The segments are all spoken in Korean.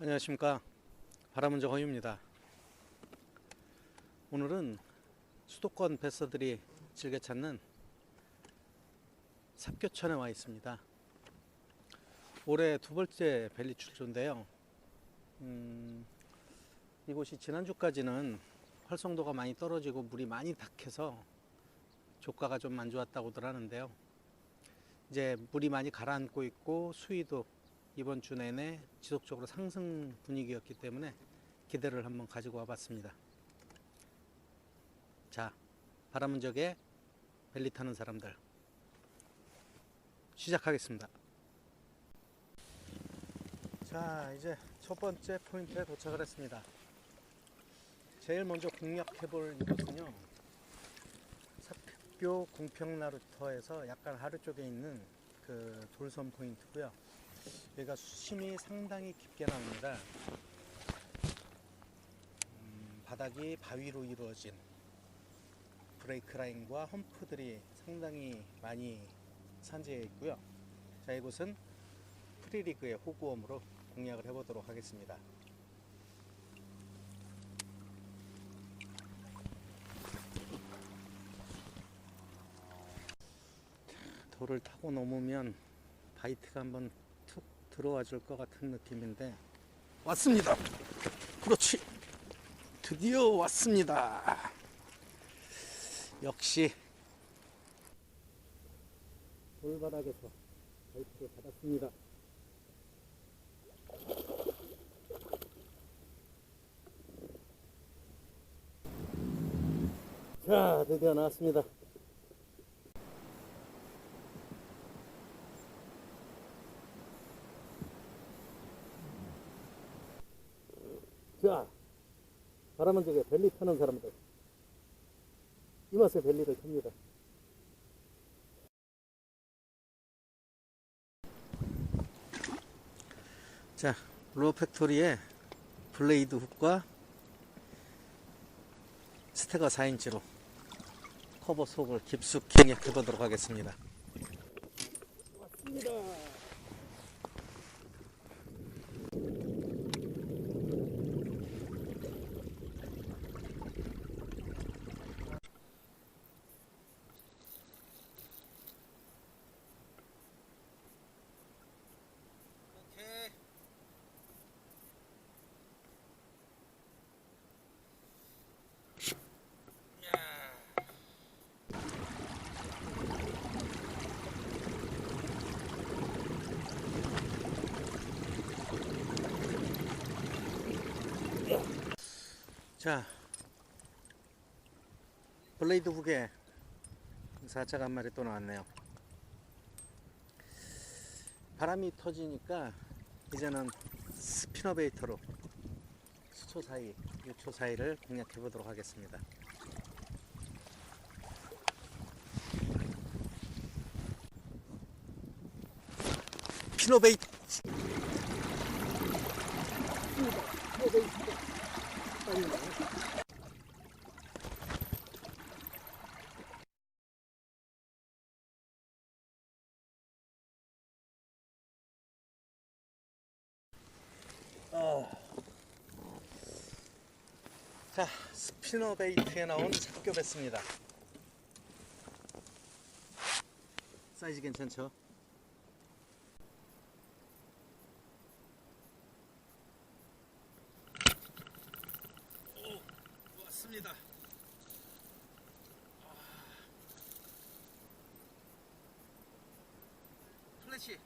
안녕하십니까. 바람은저 허유입니다. 오늘은 수도권 뱃서들이 즐겨 찾는 삽교천에 와 있습니다. 올해 두 번째 벨리 출조인데요. 음, 이곳이 지난주까지는 활성도가 많이 떨어지고 물이 많이 탁해서 조가가 좀 안 좋았다고들 하는데요. 이제 물이 많이 가라앉고 있고 수위도 이번 주 내내 지속적으로 상승 분위기였기 때문에 기대를 한번 가지고 와봤습니다. 자, 바람은적에 벨리 타는 사람들 시작하겠습니다. 자, 이제 첫 번째 포인트에 도착을 했습니다. 제일 먼저 공략해볼 이곳은요. 삽교 공평나루터에서 약간 아래쪽에 있는 그 돌섬 포인트고요. 여기가 수심이 상당히 깊게 나옵니다. 음, 바닥이 바위로 이루어진 브레이크 라인과 험프들이 상당히 많이 산재해 있고요. 자, 이곳은 프리리그의 호구엄으로 공략을 해보도록 하겠습니다. 돌을 타고 넘으면 바이트가 한번 툭 들어와 줄 것 같은 느낌인데 왔습니다. 그렇지. 드디어 왔습니다. 역시 돌바닥에서 바이트를 받았습니다. 자, 드디어 나왔습니다. 자, 바람은 저게 벨리 타는 사람들. 이 맛에 벨리를 탑니다. 자, 로어 팩토리의 블레이드 훅과 스테거 4인치로 커버 속을 깊숙이 공략해 보도록 하겠습니다. 왔습니다. 자, 블레이드 사자가 한 마리 또 나왔네요. 바람이 터지니까 이제는 스피너베이터로 수초 사이, 6초 사이를 공략해 보도록 하겠습니다. 피노베이터. 자, 스피너 베이트에 나온 잡교배습니다. 사이즈 괜찮죠? 오, 왔 습니다. 플래시.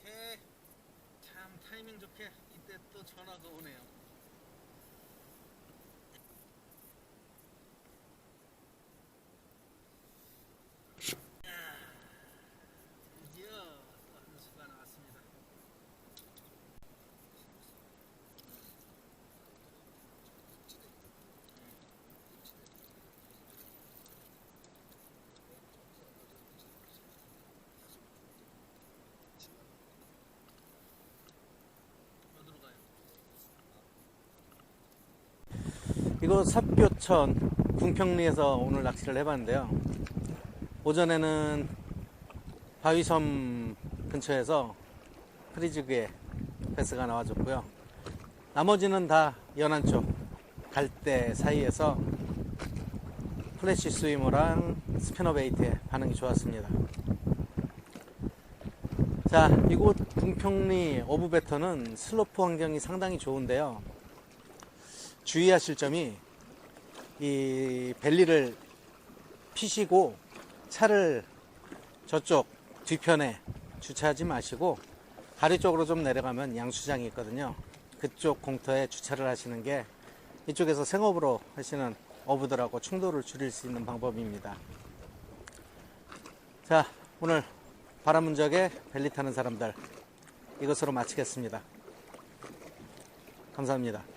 오케이. 참 타이밍 좋게 이때 또 전화가 오네요. 드디어 또 한 수가 나왔습니다. 어디로 가요? 이곳 삽교천 궁평리에서 오늘 낚시를 해봤는데요. 오전에는 바위섬 근처에서 프리즈그에 패스가 나와줬고요. 나머지는 다 연안 쪽 갈대 사이에서 플래시 스위머랑 스피너 베이트의 반응이 좋았습니다. 자, 이곳 궁평리 어부 배터는 슬로프 환경이 상당히 좋은데요. 주의하실 점이 이 벨리를 피시고 차를 저쪽 뒤편에 주차하지 마시고 다리 쪽으로 좀 내려가면 양수장이 있거든요. 그쪽 공터에 주차를 하시는 게 이쪽에서 생업으로 하시는 어부들하고 충돌을 줄일 수 있는 방법입니다. 자, 오늘 바람문적에 벨리 타는 사람들 이것으로 마치겠습니다. 감사합니다.